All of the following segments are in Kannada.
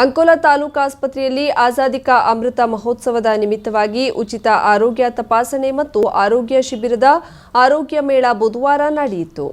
ಅಂಕೋಲಾ ತಾಲೂಕು ಆಸ್ಪತ್ರೆಯಲ್ಲಿ ಆಜಾದಿ ಕಾ ಅಮೃತ ಮಹೋತ್ಸವದ ನಿಮಿತ್ತವಾಗಿ ಉಚಿತ ಆರೋಗ್ಯ ತಪಾಸಣೆ ಮತ್ತು ಆರೋಗ್ಯ ಶಿಬಿರದ ಆರೋಗ್ಯ ಮೇಳ ಬುಧವಾರ ನಡೆಯಿತು.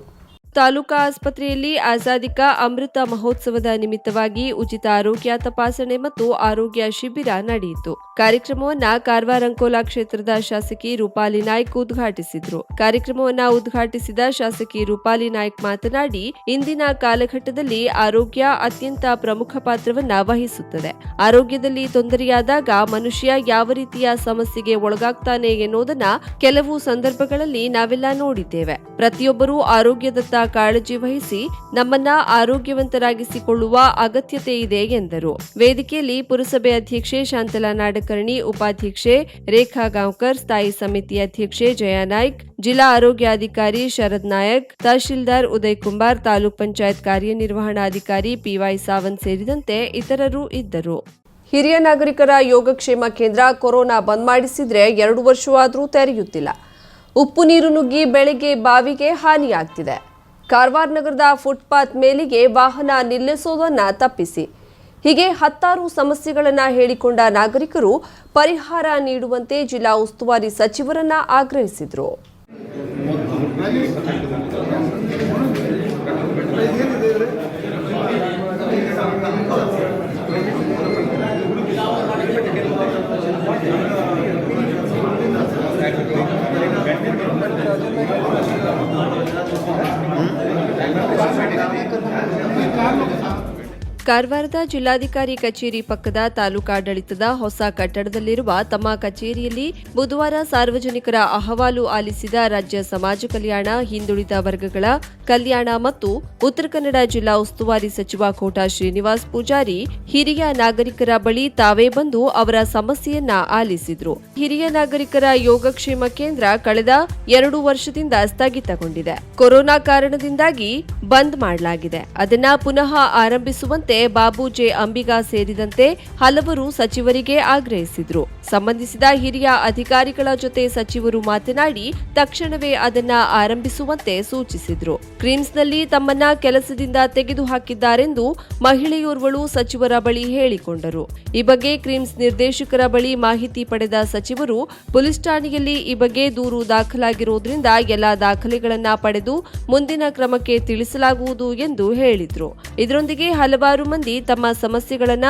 ತಾಲೂಕಾ ಆಸ್ಪತ್ರೆಯಲ್ಲಿ ಆಜಾದಿ ಕಾ ಅಮೃತ ಮಹೋತ್ಸವದ ನಿಮಿತ್ತವಾಗಿ ಉಚಿತ ಆರೋಗ್ಯ ತಪಾಸಣೆ ಮತ್ತು ಆರೋಗ್ಯ ಶಿಬಿರ ನಡೆಯಿತು. ಕಾರ್ಯಕ್ರಮವನ್ನ ಕಾರವಾರ ಅಂಕೋಲಾ ಕ್ಷೇತ್ರದ ಶಾಸಕಿ ರೂಪಾಲಿ ನಾಯ್ಕ ಉದ್ಘಾಟಿಸಿದ್ರು. ಕಾರ್ಯಕ್ರಮವನ್ನ ಉದ್ಘಾಟಿಸಿದ ಶಾಸಕಿ ರೂಪಾಲಿ ನಾಯ್ಕ್ ಮಾತನಾಡಿ, ಇಂದಿನ ಕಾಲಘಟ್ಟದಲ್ಲಿ ಆರೋಗ್ಯ ಅತ್ಯಂತ ಪ್ರಮುಖ ಪಾತ್ರವನ್ನ ವಹಿಸುತ್ತದೆ. ಆರೋಗ್ಯದಲ್ಲಿ ತೊಂದರೆಯಾದಾಗ ಮನುಷ್ಯ ಯಾವ ರೀತಿಯ ಸಮಸ್ಯೆಗೆ ಒಳಗಾಗ್ತಾನೆ ಎನ್ನುವುದನ್ನ ಕೆಲವು ಸಂದರ್ಭಗಳಲ್ಲಿ ನಾವೆಲ್ಲ ನೋಡಿದ್ದೇವೆ. ಪ್ರತಿಯೊಬ್ಬರೂ ಆರೋಗ್ಯದತ್ತ ಕಾಳಜಿ ವಹಿಸಿ ನಮ್ಮನ್ನ ಆರೋಗ್ಯವಂತರಾಗಿಸಿಕೊಳ್ಳುವ ಅಗತ್ಯತೆ ಇದೆ ಎಂದರು. ವೇದಿಕೆಯಲ್ಲಿ ಪುರಸಭೆ ಅಧ್ಯಕ್ಷೆ ಶಾಂತಲಾ ನಾಡಕರ್ಣಿ, ಉಪಾಧ್ಯಕ್ಷೆ ರೇಖಾ ಗಾಂವ್ಕರ್, ಸ್ಥಾಯಿ ಸಮಿತಿ ಅಧ್ಯಕ್ಷೆ ಜಯಾ ನಾಯ್ಕ್, ಜಿಲ್ಲಾ ಆರೋಗ್ಯಾಧಿಕಾರಿ ಶರದ್ ನಾಯಕ್, ತಹಶೀಲ್ದಾರ್ ಉದಯ್ ಕುಮಾರ್ ತಾಲೂಕ್ ಪಂಚಾಯತ್ ಕಾರ್ಯನಿರ್ವಹಣಾಧಿಕಾರಿ ಪಿವೈ ಸಾವಂತ್ ಸೇರಿದಂತೆ ಇತರರು ಇದ್ದರು. ಹಿರಿಯ ನಾಗರಿಕರ ಯೋಗಕ್ಷೇಮ ಕೇಂದ್ರ ಕೊರೋನಾ ಬಂದ್ ಮಾಡಿಸಿದ್ರೆ ಎರಡು ವರ್ಷವಾದರೂ ತೆರೆಯುತ್ತಿಲ್ಲ. ಉಪ್ಪು ನೀರು ನುಗ್ಗಿ ಬೆಳೆಗೆ ಬಾವಿಗೆ ಹಾನಿಯಾಗ್ತಿದೆ. ಕಾರವಾರ ನಗರದ ಫುಟ್ಪಾತ್ ಮೇಲಿಗೆ ವಾಹನ ನಿಲ್ಲಿಸೋದನ್ನು ತಪ್ಪಿಸಿ. ಹೀಗೆ ಹತ್ತಾರು ಸಮಸ್ಯೆಗಳನ್ನು ಹೇಳಿಕೊಂಡ ನಾಗರಿಕರು ಪರಿಹಾರ ನೀಡುವಂತೆ ಜಿಲ್ಲಾ ಉಸ್ತುವಾರಿ ಸಚಿವರನ್ನ ಆಗ್ರಹಿಸಿದ್ರು. ಕಾರವಾರದ ಜಿಲ್ಲಾಧಿಕಾರಿ ಕಚೇರಿ ಪಕ್ಕದ ತಾಲೂಕಾಡಳಿತದ ಹೊಸ ಕಟ್ಟಡದಲ್ಲಿರುವ ತಮ್ಮ ಕಚೇರಿಯಲ್ಲಿ ಬುಧವಾರ ಸಾರ್ವಜನಿಕರ ಅಹವಾಲು ಆಲಿಸಿದ ರಾಜ್ಯ ಸಮಾಜ ಕಲ್ಯಾಣ, ಹಿಂದುಳಿದ ವರ್ಗಗಳ ಕಲ್ಯಾಣ ಮತ್ತು ಉತ್ತರ ಕನ್ನಡ ಜಿಲ್ಲಾ ಉಸ್ತುವಾರಿ ಸಚಿವ ಕೋಟಾ ಶ್ರೀನಿವಾಸ್ ಪೂಜಾರಿ, ಹಿರಿಯ ನಾಗರಿಕರ ಬಳಿ ತಾವೇ ಬಂದು ಅವರ ಸಮಸ್ಯೆಯನ್ನ ಆಲಿಸಿದ್ರು. ಹಿರಿಯ ನಾಗರಿಕರ ಯೋಗಕ್ಷೇಮ ಕೇಂದ್ರ ಕಳೆದ ಎರಡು ವರ್ಷದಿಂದ ಸ್ಥಗಿತಗೊಂಡಿದೆ. ಕೊರೋನಾ ಕಾರಣದಿಂದಾಗಿ ಬಂದ್ ಮಾಡಲಾಗಿದೆ. ಅದನ್ನ ಪುನಃ ಆರಂಭಿಸುವಂತೆ ಬಾಬು ಜೆ ಅಂಬಿಗಾ ಸೇರಿದಂತೆ ಹಲವರು ಸಚಿವರಿಗೆ ಆಗ್ರಹಿಸಿದ್ರು. ಸಂಬಂಧಿಸಿದ ಹಿರಿಯ ಅಧಿಕಾರಿಗಳ ಜೊತೆ ಸಚಿವರು ಮಾತನಾಡಿ, ತಕ್ಷಣವೇ ಅದನ್ನ ಆರಂಭಿಸುವಂತೆ ಸೂಚಿಸಿದ್ರು. ಕ್ರೀಮ್ಸ್ನಲ್ಲಿ ತಮ್ಮನ್ನ ಕೆಲಸದಿಂದ ತೆಗೆದುಹಾಕಿದ್ದಾರೆಂದು ಮಹಿಳೆಯೋರ್ವಳು ಸಚಿವರ ಬಳಿ ಹೇಳಿಕೊಂಡರು. ಈ ಬಗ್ಗೆ ಕ್ರೀಮ್ಸ್ ನಿರ್ದೇಶಕರ ಬಳಿ ಮಾಹಿತಿ ಪಡೆದ ಸಚಿವರು, ಪೊಲೀಸ್ ಠಾಣೆಯಲ್ಲಿ ಈ ಬಗ್ಗೆ ದೂರು ದಾಖಲಾಗಿರುವುದರಿಂದ ಎಲ್ಲಾ ದಾಖಲೆಗಳನ್ನ ಪಡೆದು ಮುಂದಿನ ಕ್ರಮಕ್ಕೆ ತಿಳಿಸಲಾಗುವುದು ಎಂದು ಹೇಳಿದ್ರು. ಇದರೊಂದಿಗೆ ಹಲವಾರು ಮಂದಿ ತಮ್ಮ ಸಮಸ್ಯೆಗಳನ್ನ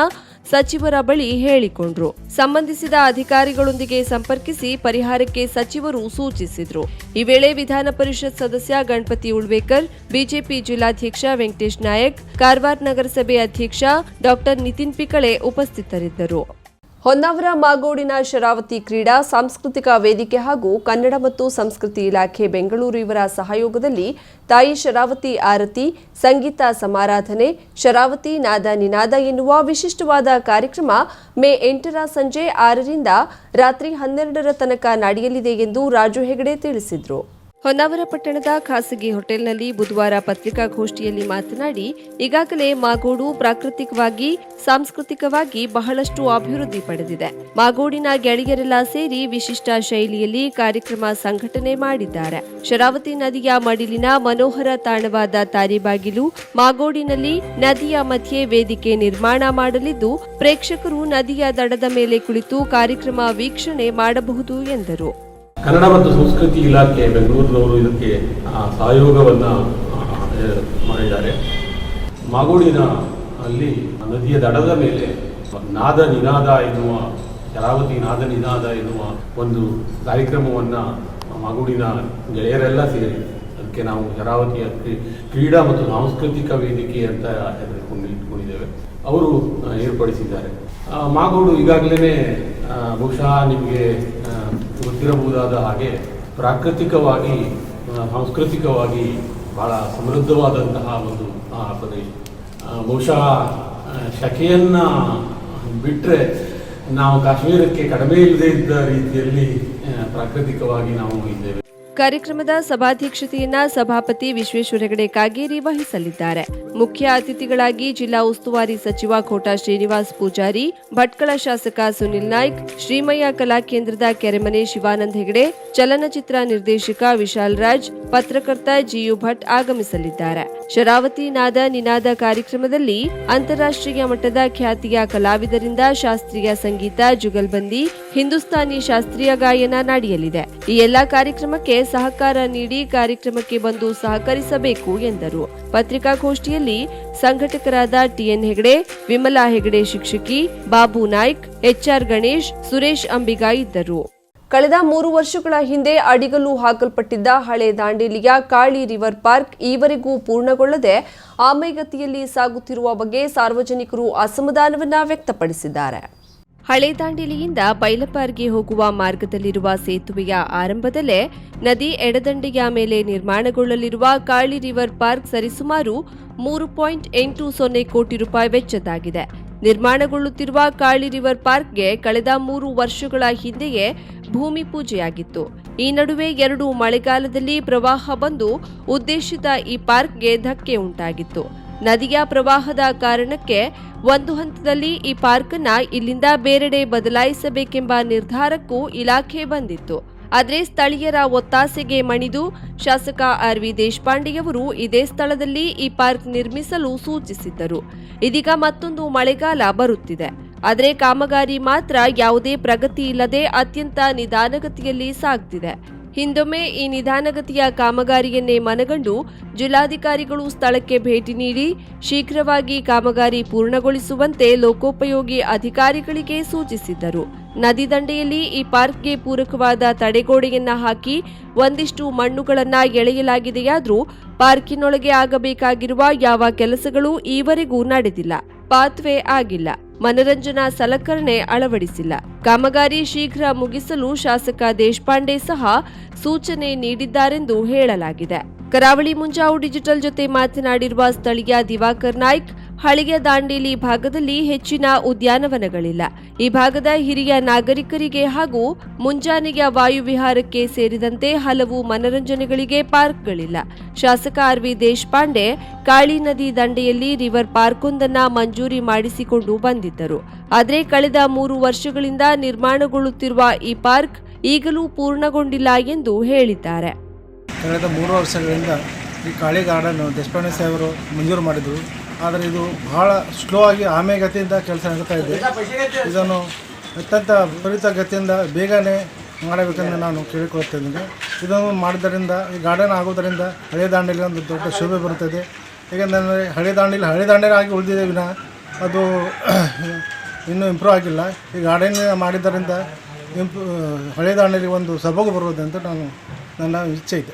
ಸಚಿವರ ಬಳಿ ಹೇಳಿಕೊಂಡ್ರು. ಸಂಬಂಧಿಸಿದ ಅಧಿಕಾರಿಗಳೊಂದಿಗೆ ಸಂಪರ್ಕಿಸಿ ಪರಿಹಾರಕ್ಕೆ ಸಚಿವರು ಸೂಚಿಸಿದ್ರು. ಈ ವೇಳೆ ವಿಧಾನ ಪರಿಷತ್ ಸದಸ್ಯ ಗಣಪತಿ ಉಳ್ವೇಕರ್, ಬಿಜೆಪಿ ಜಿಲ್ಲಾಧ್ಯಕ್ಷ ವೆಂಕಟೇಶ್ ನಾಯಕ್, ಕಾರವಾರ ನಗರಸಭೆ ಅಧ್ಯಕ್ಷ ಡಾಕ್ಟರ್ ನಿತಿನ್ ಪಿಕಳೆ ಉಪಸ್ಥಿತರಿದ್ದರು. ಹೊನ್ನಾವರ ಮಾಗೋಡಿನ ಶರಾವತಿ ಕ್ರೀಡಾ, ಸಾಂಸ್ಕೃತಿಕ ವೇದಿಕೆ ಹಾಗೂ ಕನ್ನಡ ಮತ್ತು ಸಂಸ್ಕೃತಿ ಇಲಾಖೆ ಬೆಂಗಳೂರು ಇವರ ಸಹಯೋಗದಲ್ಲಿ ತಾಯಿ ಶರಾವತಿ ಆರತಿ, ಸಂಗೀತ ಸಮಾರಾಧನೆ, ಶರಾವತಿ ನಾದ ನಿನಾದ ಎನ್ನುವ ವಿಶಿಷ್ಟವಾದ ಕಾರ್ಯಕ್ರಮ ಮೇ ಎಂಟರ ಸಂಜೆ ಆರರಿಂದ ರಾತ್ರಿ ಹನ್ನೆರಡರ ತನಕ ನಡೆಯಲಿದೆ ಎಂದು ರಾಜು ಹೆಗಡೆ ತಿಳಿಸಿದರು. ಹೊನ್ನಾವರ ಪಟ್ಟಣದ ಖಾಸಗಿ ಹೋಟೆಲ್ನಲ್ಲಿ ಬುಧವಾರ ಪತ್ರಿಕಾಗೋಷ್ಠಿಯಲ್ಲಿ ಮಾತನಾಡಿ, ಈಗಾಗಲೇ ಮಾಗೋಡು ಪ್ರಾಕೃತಿಕವಾಗಿ, ಸಾಂಸ್ಕೃತಿಕವಾಗಿ ಬಹಳಷ್ಟು ಅಭಿವೃದ್ಧಿ ಪಡೆದಿದೆ. ಮಾಗೋಡಿನ ಗೆಳೆಯರೆಲ್ಲ ಸೇರಿ ವಿಶಿಷ್ಟ ಶೈಲಿಯಲ್ಲಿ ಕಾರ್ಯಕ್ರಮ ಸಂಘಟನೆ ಮಾಡಿದ್ದಾರೆ. ಶರಾವತಿ ನದಿಯ ಮಡಿಲಿನ ಮನೋಹರ ತಾಣವಾದ ತಾರಿಬಾಗಿಲು ಮಾಗೋಡಿನಲ್ಲಿ ನದಿಯ ಮಧ್ಯೆ ವೇದಿಕೆ ನಿರ್ಮಾಣ ಮಾಡಲಿದ್ದು, ಪ್ರೇಕ್ಷಕರು ನದಿಯ ದಡದ ಮೇಲೆ ಕುಳಿತು ಕಾರ್ಯಕ್ರಮ ವೀಕ್ಷಣೆ ಮಾಡಬಹುದು ಎಂದರು. ಕನ್ನಡ ಮತ್ತು ಸಂಸ್ಕೃತಿ ಇಲಾಖೆ ಬೆಂಗಳೂರಿನವರು ಇದಕ್ಕೆ ಸಹಯೋಗವನ್ನ ಮಾಡಿದ್ದಾರೆ. ಮಾಗೋಡಿನ, ಅಲ್ಲಿ ನದಿಯ ದಡದ ಮೇಲೆ ನಾದ ನಿನಾದ ಎನ್ನುವ, ಶರಾವತಿ ನಾದ ನಿನಾದ ಎನ್ನುವ ಒಂದು ಕಾರ್ಯಕ್ರಮವನ್ನ ಮಾಗೋಡಿನ ಗೆಳೆಯರೆಲ್ಲ ಸೇರಿ ಅದಕ್ಕೆ ನಾವು ಶರಾವತಿಯ ಕ್ರೀ- ಕ್ರೀಡಾ ಮತ್ತು ಸಾಂಸ್ಕೃತಿಕ ವೇದಿಕೆ ಅಂತ ಇಟ್ಕೊಂಡಿದ್ದೇವೆ ಅವರು ಏರ್ಪಡಿಸಿದ್ದಾರೆ. ಮಾಗೋಡು ಈಗಾಗಲೇ ಬಹುಶಃ ನಿಮಗೆ ಗೊತ್ತಿರಬಹುದಾದ ಹಾಗೆ ಪ್ರಾಕೃತಿಕವಾಗಿ ಸಾಂಸ್ಕೃತಿಕವಾಗಿ ಬಹಳ ಸಮೃದ್ಧವಾದಂತಹ ಒಂದು ಆ, ಪ್ರದೇಶ ಬಹುಶಃ ಶಕೆಯನ್ನು ಬಿಟ್ಟರೆ ನಾವು ಕಾಶ್ಮೀರಕ್ಕೆ ಕಡಿಮೆ ಇಲ್ಲದೆ ಇದ್ದ ರೀತಿಯಲ್ಲಿ ಪ್ರಾಕೃತಿಕವಾಗಿ ನಾವು ಇದ್ದೇವೆ. ಕಾರ್ಯಕ್ರಮದ ಸಭಾಧ್ಯಕ್ಷತೆಯನ್ನ ಸಭಾಪತಿ ವಿಶ್ವೇಶ್ವರ ಹೆಗಡೆ ಕಾಗೇರಿ ವಹಿಸಲಿದ್ದಾರೆ. ಮುಖ್ಯ ಅತಿಥಿಗಳಾಗಿ ಜಿಲ್ಲಾ ಉಸ್ತುವಾರಿ ಸಚಿವ ಕೋಟಾ ಶ್ರೀನಿವಾಸ್ ಪೂಜಾರಿ, ಭಟ್ಕಳ ಶಾಸಕ ಸುನಿಲ್ ನಾಯ್ಕ್, ಶ್ರೀಮಯ್ಯ ಕಲಾ ಕೇಂದ್ರದ ಕೆರೆಮನೆ ಶಿವಾನಂದ್ ಹೆಗಡೆ, ಚಲನಚಿತ್ರ ನಿರ್ದೇಶಕ ವಿಶಾಲ್ ರಾಜ್ ಪತ್ರಕರ್ತ ಜಿಯು ಭಟ್ ಆಗಮಿಸಲಿದ್ದಾರೆ. ಶರಾವತಿ ನಾದ ನಿನಾದ ಕಾರ್ಯಕ್ರಮದಲ್ಲಿ ಅಂತಾರಾಷ್ಟ್ರೀಯ ಮಟ್ಟದ ಖ್ಯಾತಿಯ ಕಲಾವಿದರಿಂದ ಶಾಸ್ತ್ರೀಯ ಸಂಗೀತ, ಜುಗಲ್ಬಂದಿ, ಹಿಂದೂಸ್ತಾನಿ ಶಾಸ್ತ್ರೀಯ ಗಾಯನ ನಡೆಯಲಿದೆ. ಈ ಎಲ್ಲಾ ಕಾರ್ಯಕ್ರಮಕ್ಕೆ ಸಹಕಾರ ನೀಡಿ ಕಾರ್ಯಕ್ರಮಕ್ಕೆ ಬಂದು ಸಹಕರಿಸಬೇಕು ಎಂದರು. ಪತ್ರಿಕಾಗೋಷ್ಠಿಯಲ್ಲಿ ಸಂಘಟಕರಾದ ಟಿಎನ್ ಹೆಗಡೆ, ವಿಮಲಾ ಹೆಗಡೆ ಶಿಕ್ಷಕಿ, ಬಾಬು ನಾಯ್ಕ್ ಎಚ್ಆರ್ ಗಣೇಶ್, ಸುರೇಶ್ ಅಂಬಿಗಾ ಇದ್ದರು. ಕಳೆದ ಮೂರು ವರ್ಷಗಳ ಹಿಂದೆ ಅಡಿಗಲ್ಲು ಹಾಕಲ್ಪಟ್ಟಿದ್ದ ಹಳೆ ದಾಂಡೇಲಿಯ ಕಾಳಿ ರಿವರ್ ಪಾರ್ಕ್ ಈವರೆಗೂ ಪೂರ್ಣಗೊಳ್ಳದೆ ಆಮೆಗತಿಯಲ್ಲಿ ಸಾಗುತ್ತಿರುವ ಬಗ್ಗೆ ಸಾರ್ವಜನಿಕರು ಅಸಮಾಧಾನವನ್ನ ವ್ಯಕ್ತಪಡಿಸಿದ್ದಾರೆ. ಹಳೆ ದಾಂಡೇಲಿಯಿಂದ ಬೈಲಪಾರ್ಗೆ ಹೋಗುವ ಮಾರ್ಗದಲ್ಲಿರುವ ಸೇತುವೆಯ ಆರಂಭದಲ್ಲೇ ನದಿ ಎಡದಂಡೆಯ ಮೇಲೆ ನಿರ್ಮಾಣಗೊಳ್ಳಲಿರುವ ಕಾಳಿ ರಿವರ್ ಪಾರ್ಕ್ ಸರಿಸುಮಾರು ಮೂರು ಪಾಯಿಂಟ್ ಎಂಟು ಸೊನ್ನೆ ಕೋಟಿ ರೂಪಾಯಿ ವೆಚ್ಚದ್ದಾಗಿದೆ ನಿರ್ಮಾಣಗೊಳ್ಳುತ್ತಿರುವ ಕಾಳಿ ರಿವರ್ ಪಾರ್ಕ್ಗೆ ಕಳೆದ ಮೂರು ವರ್ಷಗಳ ಹಿಂದೆಯೇ ಭೂಮಿ ಪೂಜೆಯಾಗಿತ್ತು. ಈ ನಡುವೆ ಎರಡು ಮಳೆಗಾಲದಲ್ಲಿ ಪ್ರವಾಹ ಬಂದು ಉದ್ದೇಶಿತ ಈ ಪಾರ್ಕ್ಗೆ ಧಕ್ಕೆ ಉಂಟಾಗಿತ್ತು. ನದಿಯ ಪ್ರವಾಹದ ಕಾರಣಕ್ಕೆ ಒಂದು ಹಂತದಲ್ಲಿ ಈ ಪಾರ್ಕ್ನ ಇಲ್ಲಿಂದ ಬೇರೆಡೆ ಬದಲಾಯಿಸಬೇಕೆಂಬ ನಿರ್ಧಾರಕ್ಕೂ ಇಲಾಖೆ ಬಂದಿತ್ತು. ಆದರೆ ಸ್ಥಳೀಯರ ಒತ್ತಾಸೆಗೆ ಮಣಿದು ಶಾಸಕ ಆರ್ ವಿ ದೇಶಪಾಂಡೆಯವರು ಇದೇ ಸ್ಥಳದಲ್ಲಿ ಈ ಪಾರ್ಕ್ ನಿರ್ಮಿಸಲು ಸೂಚಿಸಿದ್ದರು. ಇದೀಗ ಮತ್ತೊಂದು ಮಳೆಗಾಲ ಬರುತ್ತಿದೆ. ಆದರೆ ಕಾಮಗಾರಿ ಮಾತ್ರ ಯಾವುದೇ ಪ್ರಗತಿ ಇಲ್ಲದೆ ಅತ್ಯಂತ ನಿಧಾನಗತಿಯಲ್ಲಿ ಸಾಗ್ತಿದೆ. ಹಿಂದೊಮ್ಮೆ ಈ ನಿಧಾನಗತಿಯ ಕಾಮಗಾರಿಯನ್ನೇ ಮನಗಂಡು ಜಿಲ್ಲಾಧಿಕಾರಿಗಳು ಸ್ಥಳಕ್ಕೆ ಭೇಟಿ ನೀಡಿ ಶೀಘ್ರವಾಗಿ ಕಾಮಗಾರಿ ಪೂರ್ಣಗೊಳಿಸುವಂತೆ ಲೋಕೋಪಯೋಗಿ ಅಧಿಕಾರಿಗಳಿಗೆ ಸೂಚಿಸಿದ್ದರು. ನದಿ ದಂಡೆಯಲ್ಲಿ ಈ ಪಾರ್ಕ್ಗೆ ಪೂರಕವಾದ ತಡೆಗೋಡೆಯನ್ನ ಹಾಕಿ ಒಂದಿಷ್ಟು ಮಣ್ಣುಗಳನ್ನ ಎಳೆಯಲಾಗಿದೆಯಾದರೂ ಪಾರ್ಕಿನೊಳಗೆ ಆಗಬೇಕಾಗಿರುವ ಯಾವ ಕೆಲಸಗಳು ಈವರೆಗೂ ನಡೆದಿಲ್ಲ. ಪಾತ್ವೆ ಆಗಿಲ್ಲ. ಮನರಂಜನಾ ಸಲಕರಣೆ ಅಳವಡಿಸಿಲ್ಲ. ಕಾಮಗಾರಿ ಶೀಘ್ರ ಮುಗಿಸಲು ಶಾಸಕ ದೇಶಪಾಂಡೆ ಸಹ ಸೂಚನೆ ನೀಡಿದ್ದಾರೆಂದು ಹೇಳಲಾಗಿದೆ. ಕರಾವಳಿ ಮುಂಜಾವು ಡಿಜಿಟಲ್ ಜೊತೆ ಮಾತನಾಡಿರುವ ಸ್ಥಳೀಯ ದಿವಾಕರ್ ನಾಯ್ಕ್ ಹಳೆಯ ದಾಂಡೇಲಿ ಭಾಗದಲ್ಲಿ ಹೆಚ್ಚಿನ ಉದ್ಯಾನವನಗಳಿಲ್ಲ. ಈ ಭಾಗದ ಹಿರಿಯ ನಾಗರಿಕರಿಗೆ ಹಾಗೂ ಮುಂಜಾನೆಯ ವಾಯುವಿಹಾರಕ್ಕೆ ಸೇರಿದಂತೆ ಹಲವು ಮನರಂಜನೆಗಳಿಗೆ ಪಾರ್ಕ್ಗಳಿಲ್ಲ. ಶಾಸಕ ಆರ್ ವಿ ದೇಶಪಾಂಡೆ ಕಾಳಿ ನದಿ ದಂಡೆಯಲ್ಲಿ ರಿವರ್ ಪಾರ್ಕ್ ಒಂದನ್ನ ಮಂಜೂರಿ ಮಾಡಿಸಿಕೊಂಡು ಬಂದಿದ್ದರು. ಆದರೆ ಕಳೆದ ಮೂರು ವರ್ಷಗಳಿಂದ ನಿರ್ಮಾಣಗೊಳ್ಳುತ್ತಿರುವ ಈ ಪಾರ್ಕ್ ಈಗಲೂ ಪೂರ್ಣಗೊಂಡಿಲ್ಲ ಎಂದು ಹೇಳಿದ್ದಾರೆ. ಕಳೆದ ಮೂರು ವರ್ಷಗಳಿಂದ ಈ ಕಾಳಿ ಗಾರ್ಡನ್ ದೇಶಪಾಂಡೆ ಸಾಹೇಬರು ಮಂಜೂರು ಮಾಡಿದರು. ಆದರೆ ಇದು ಬಹಳ ಸ್ಲೋ ಆಗಿ ಆಮೆಗತಿಯಿಂದ ಕೆಲಸ ನಡೀತಾ ಇದೆ. ಇದನ್ನು ಅತ್ಯಂತ ತ್ವರಿತ ಗತಿಯಿಂದ ಬೇಗನೆ ಮಾಡಬೇಕೆಂದು ನಾನು ಕೇಳಿಕೊಳ್ಳುತ್ತೇನೆ ಇದನ್ನು ಮಾಡಿದ್ದರಿಂದ, ಈ ಗಾರ್ಡನ್ ಆಗೋದರಿಂದ ಹಳೆ ದಾಂಡೇಲಿ ಒಂದು ದೊಡ್ಡ ಶೋಭೆ ಬರುತ್ತದೆ. ಏಕೆಂದರೆ ಹಳೆ ದಾಂಡೇಲಿ ಹಳೆ ದಾಂಡೇಲಿ ಆಗಿ ಉಳಿದಿದೆ ವಿನ ಅದು ಇನ್ನೂ ಇಂಪ್ರೂವ್ ಆಗಿಲ್ಲ. ಈ ಗಾರ್ಡನ್ ಮಾಡಿದ್ದರಿಂದ ಇಂಪ್ರೂ ಹಳೆ ದಾಂಡೇಲಿ ಒಂದು ಸೊಬಗು ಬರುವುದಂತ ನಾನು ನನ್ನ ಇಚ್ಛೆ ಇದೆ.